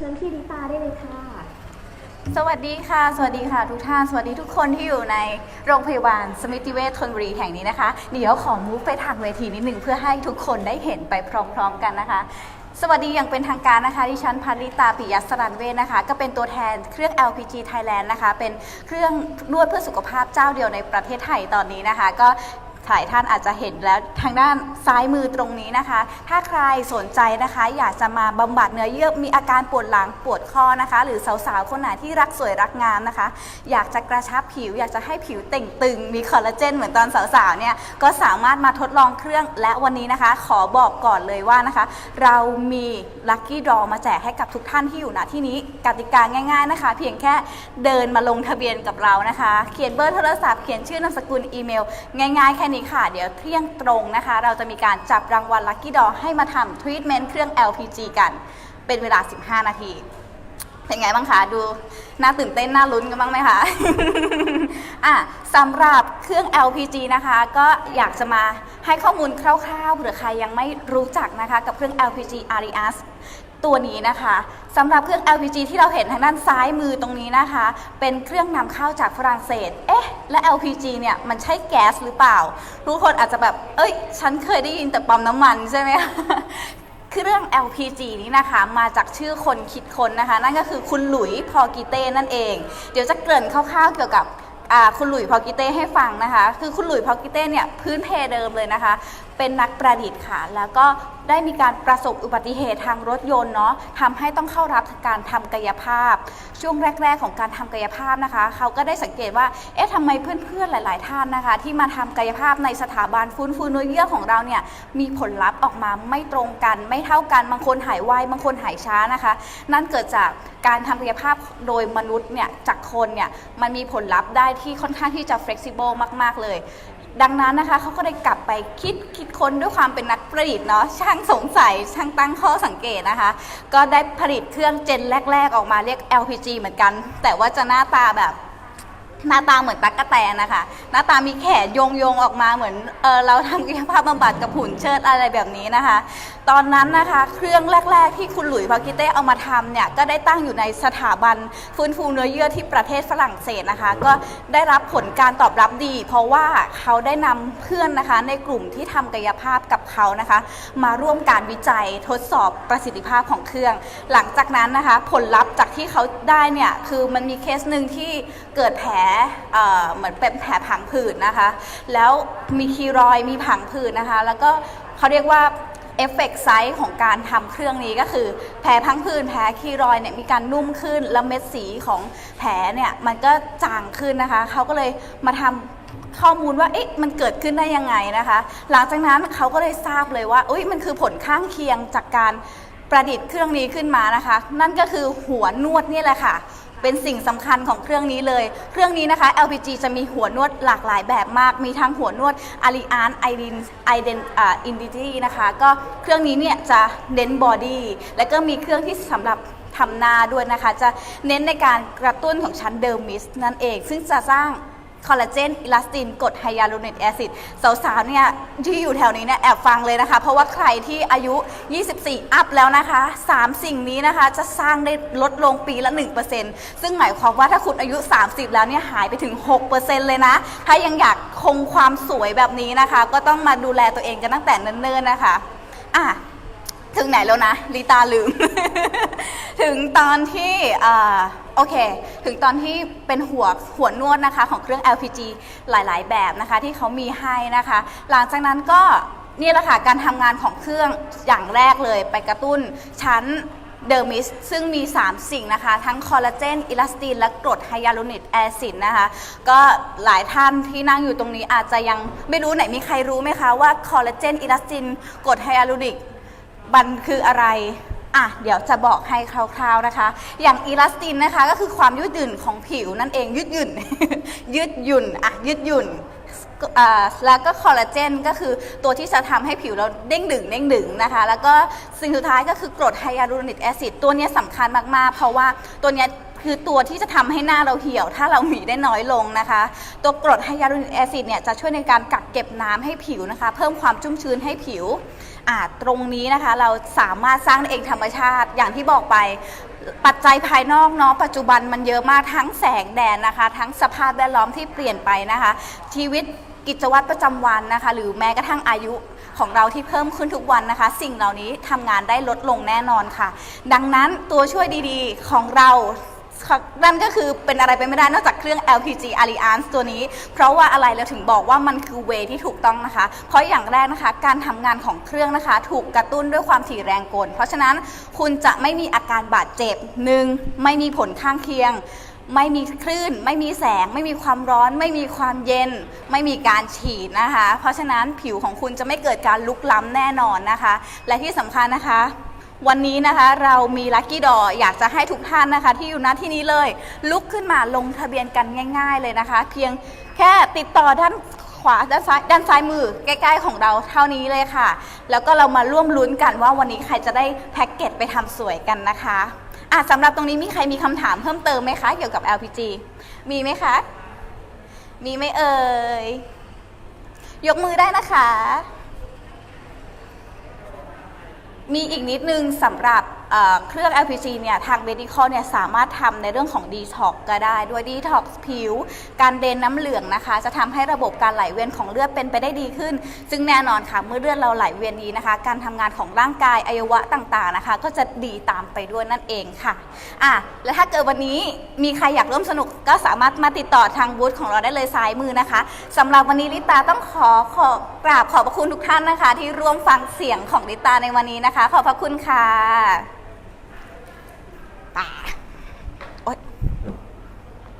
เชิญพี่ลิตาได้เลยค่ะ สวัสดีค่ะ สวัสดีค่ะทุกท่าน สวัสดีทุกคนที่อยู่ในโรงพยาบาลสมิติเวชธนบุรีแห่งนี้นะคะ เดี๋ยวขอมูฟไปทางเวทีนิดหนึ่งเพื่อให้ทุกคนได้เห็นไปพร้อมๆกันนะคะ สวัสดีอย่างเป็นทางการนะคะดิฉันพันลิตาปิยสรันเวชนะคะ ก็เป็นตัวแทนเครื่อง LPG Thailand นะคะ เป็นเครื่องนวดเพื่อสุขภาพเจ้าเดียวในประเทศไทยตอนนี้นะคะ ก็ ลายท่านอาจจะเห็นแล้วทางด้านซ้ายมือตรงนี้นะคะ ถ้าใครสนใจนะคะ อยากจะมาบำบัดเนื้อเยื่อมีอาการปวดหลังปวดข้อนะคะ หรือสาวๆ คนไหนที่รักสวยรักงามนะคะ อยากจะกระชับผิว อยากจะให้ผิวเต่งตึง มีคอลลาเจนเหมือนตอนสาวๆเนี่ยก็สามารถมาทดลองเครื่องและวันนี้นะคะ ขอบอกก่อนเลยว่านะคะ เรามีลัคกี้ดอมาแจกให้กับทุกท่านที่อยู่ณที่นี้กติกาง่าย ๆนะคะ เพียงแค่เดินมาลงทะเบียนกับเรานะคะ เขียนเบอร์โทรศัพท์เขียนชื่อนามสกุลอีเมล ง่ายๆแค่นี้ค่ะ เดี๋ยวเที่ยงตรงนะคะ เราจะมีการจับรางวัลลัคกี้ดอให้มาทำทรีทเมนต์เครื่อง LPG กัน เป็นเวลา 15 นาที เป็นไงบ้างคะ ดู น่าตื่นเต้น น่าลุ้นกันบ้างไหมคะ อะสำหรับเครื่อง LPG นะคะ ก็อยากจะมาให้ข้อมูลคร่าวๆเผื่อใครยังไม่รู้จักนะคะ กับเครื่อง LPG Arias ตัวนี้นะคะสำหรับเครื่อง LPG ที่เราเห็นทางด้านซ้ายมือตรงนี้นะคะ เป็นเครื่องนำเข้าจากฝรั่งเศส เอ๊ะ และ LPG เนี่ยมันใช่แก๊สหรือเปล่า ทุกคนอาจจะแบบ เอ้ย ฉันเคยได้ยินแต่ปั๊มน้ำมันใช่ไหมคะเครื่อง LPG นี้นะคะมาจากชื่อคนคิดค้นนะคะ นั่นก็คือคุณหลุยส์พอกิเต้นั่นเอง เดี๋ยวจะเกริ่นคร่าวๆเกี่ยวกับคุณหลุยส์พอกิเต้ให้ฟังนะคะ คือคุณหลุยส์พอกิเต้เนี่ยพื้นเพเดิมเลยนะคะ เป็นนักประดิษฐ์ค่ะ แล้วก็ได้มีการประสบอุบัติเหตุทางรถยนต์เนาะทำให้ต้องเข้ารับการทำกายภาพ ช่วงแรก ๆ ของการทำกายภาพนะคะ เขาก็ได้สังเกตว่า เอ๊ะทำไมเพื่อนๆหลาย ๆ ท่านนะคะ ที่มาทำกายภาพในสถาบันฟื้นฟูเนื้อเยื่อของเราเนี่ยมีผลลัพธ์ออกมาไม่ตรงกัน ไม่เท่ากันบางคนหายไวบางคนหายช้านะคะ นั่นเกิดจากการทำกายภาพโดยมนุษย์เนี่ยจากคนเนี่ยมันมีผลลัพธ์ได้ที่ค่อนข้างที่จะ flexible มาก ๆ เลย ดังนั้นนะคะเขาก็เลยกลับไปคิดคิดค้นด้วยความเป็นนักประดิษฐ์เนาะช่างสงสัยช่างตั้งข้อสังเกตนะคะ ก็ได้ผลิตเครื่องเจนแรก ๆ ออกมาเรียก LPG เหมือนกัน แต่ว่าจะหน้าตาแบบ หน้าตาเหมือนตั๊กกะแตนนะคะ หน้าตามีแขนโยงโยงๆออกมาเหมือนเออเราทำกายภาพบำบัดกับหุ่นเชิดอะไรแบบนี้นะคะ ตอนนั้นนะคะเครื่องแรก ๆ ที่คุณหลุยส์พากิเต้เอามาทำเนี่ยก็ได้ตั้งอยู่ในสถาบันฟื้นฟูเนื้อเยื่อที่ประเทศฝรั่งเศสนะคะ ก็ได้รับผลการตอบรับดี เพราะว่าเขาได้นำเพื่อนนะคะในกลุ่มที่ทำกายภาพกับเขานะคะ มาร่วมการวิจัยทดสอบประสิทธิภาพของเครื่อง หลังจากนั้นนะคะ ผลลัพธ์จากที่เขาได้เนี่ยคือมันมีเคสหนึ่งที่เกิดแผลเหมือนเป็นแผลผังผืดนะคะ แล้วมีคีรอยมีผังผืดนะคะ แล้วก็เขาเรียกว่าเอฟเฟกต์ไซส์ของการทำเครื่องนี้ก็คือ แผลพังผืดแผลคีรอยเนี่ยมีการนุ่มขึ้น แล้วเม็ดสีของแผลเนี่ยมันก็จางขึ้นนะคะเขาก็เลยมาทำข้อมูลว่าเอ๊ะมันเกิดขึ้นได้ยังไงนะคะ หลังจากนั้นเขาก็เลยทราบเลยว่าอุ้ยมันคือผลข้างเคียงจากการประดิษฐ์เครื่องนี้ขึ้นมานะคะ นั่นก็คือหัวนวดนี่แหละค่ะ เป็นสิ่งสำคัญของเครื่องนี้เลย เครื่องนี้นะคะ LPG จะมีหัวนวดหลากหลายแบบมาก มีทั้งหัวนวด a l i a n i d e n i d e n อ่า Indity นะคะ ก็เครื่องนี้เนี่ยจะเน้นบอดี้ และก็มีเครื่องที่สำหรับทำหน้าด้วยนะคะ จะเน้นในการกระตุ้นของชั้นเดอร์มิสนั่นเอง ซึ่งจะสร้าง คอลลาเจนอิลาสตินกรดไฮยาลูรนิกแอซิดสาวๆเนี่ยที่อยู่แถวนี้เนี่ยแอบฟังเลยนะคะ เพราะว่าใครที่อายุ 24 อัพแล้วนะคะ 3 สิ่งนี้นะคะจะสร้างได้ลดลงปีละ 1%ซึ่งหมายความว่าถ้าคุณอายุ 30 แล้วเนี่ยหายไปถึง 6%เลยนะ ถ้ายังอยากคงความสวยแบบนี้นะคะ ก็ต้องมาดูแลตัวเองกันตั้งแต่เนิ่นๆนะคะอะถึงไหนแล้วนะลิตาลืม ถึงตอนที่อ่า โอเค ถึงตอนที่เป็นหัวหัวนวดนะคะของเครื่อง LPG หลายๆ แบบนะคะที่เขามีให้นะคะ หลังจากนั้นก็นี่แหละค่ะการทำงานของเครื่องอย่างแรกเลย ไปกระตุ้นชั้นเดอร์มิสซึ่งมี 3 สิ่งนะคะ ทั้งคอลลาเจน อิลาสติน และกรดไฮยาลูรอนิกแอซิดนะคะ ก็หลายท่านที่นั่งอยู่ตรงนี้อาจจะยังไม่รู้ไหนมีใครรู้ไหมคะว่าคอลลาเจน อิลาสติน กรดไฮยาลูรอนิกมันคืออะไร อะเดี๋ยวจะบอกให้คร่าวๆนะคะ อย่างอีลาสตินนะคะก็คือความยืดหยุ่นของผิวนั่นเองยืดหยุ่น ยืดหยุ่นอะยืดหยุ่นแล้วก็คอลลาเจนก็คือตัวที่จะทำให้ผิวเราเด้งดึงเด้งดึงนะคะ แล้วก็สิ่งสุดท้ายก็คือกรดไฮยาลูรอนิกแอซิดตัวนี้ยสำคัญมากๆ เพราะว่าตัวนี้ คือตัวที่จะทำให้หน้าเราเหี่ยว ถ้าเราหมีได้น้อยลงนะคะ ตัวกรดไฮยาลูรอนิกแอซิดเนี่ยจะช่วยในการกักเก็บน้ำให้ผิวนะคะ เพิ่มความชุ่มชื้นให้ผิวอ่าตรงนี้นะคะเราสามารถสร้างเองธรรมชาติอย่างที่บอกไปปัจจัยภายนอกเนาะปัจจุบันมันเยอะมากทั้งแสงแดดนะคะ ทั้งสภาพแวดล้อมที่เปลี่ยนไปนะคะ ชีวิตกิจวัตรประจำวันนะคะ หรือแม้กระทั่งอายุของเราที่เพิ่มขึ้นทุกวันนะคะ สิ่งเหล่านี้ทำงานได้ลดลงแน่นอนค่ะ ดังนั้นตัวช่วยดีๆของเรา นั่นก็คือเป็นอะไรไปไม่ได้นอกจากเครื่อง LPG Alliance ตัวนี้ เพราะว่าอะไรเราถึงบอกว่ามันคือเวที่ถูกต้องนะคะ เพราะอย่างแรกนะคะ การทำงานของเครื่องนะคะ ถูกกระตุ้นด้วยความถี่แรงกล เพราะฉะนั้นคุณจะไม่มีอาการบาดเจ็บหนึ่งไม่มีผลข้างเคียงไม่มีคลื่น ไม่มีแสง ไม่มีความร้อน ไม่มีความเย็น ไม่มีการฉีดนะคะ เพราะฉะนั้นผิวของคุณจะไม่เกิดการลุกล้ำแน่นอนนะคะ และที่สำคัญนะคะ วันนี้นะคะเรามีลัคกี้ดออยากจะให้ทุกท่านนะคะ ที่อยู่ณที่นี้เลย ลุกขึ้นมาลงทะเบียนกันง่าย ๆ เลยนะคะ เพียงแค่ติดต่อด้านขวาด้านซ้ายด้านซ้ายมือใกล้ๆของเราเท่านี้เลยค่ะ แล้วก็เรามาร่วมลุ้นกันว่าวันนี้ใครจะได้แพ็กเกจไปทำสวยกันนะคะอะสำหรับตรงนี้มีใครมีคำถามเพิ่มเติมไหมคะ เกี่ยวกับ LPG มีไหมคะ มีไหมเอ่ย ยกมือได้นะคะ มีอีกนิดนึงสำหรับ เครื่อง LPG เนี่ยทาง Medical เนี่ยสามารถทำในเรื่องของ Detox ก็ได้ ด้วย Detox ผิว การเดนน้ำเหลืองนะคะ จะทำให้ระบบการไหลเวียนของเลือดเป็นไปได้ดีขึ้น ซึ่งแน่นอนค่ะ เมื่อเลือดเราไหลเวียนดีนะคะ การทำงานของร่างกายอวัยวะต่างๆนะคะ ก็จะดีตามไปด้วยนั่นเองค่ะอะ แล้วถ้าเกิดวันนี้มีใครอยากร่วมสนุกก็สามารถมาติดต่อทางบูธของเราได้เลยซ้ายมือนะคะสำหรับวันนี้ลิตาต้องขอขอกราบขอบพระคุณทุกท่านนะคะ ที่ร่วมฟังเสียงของลิตาในวันนี้นะคะ ขอบพระคุณค่ะ ตาย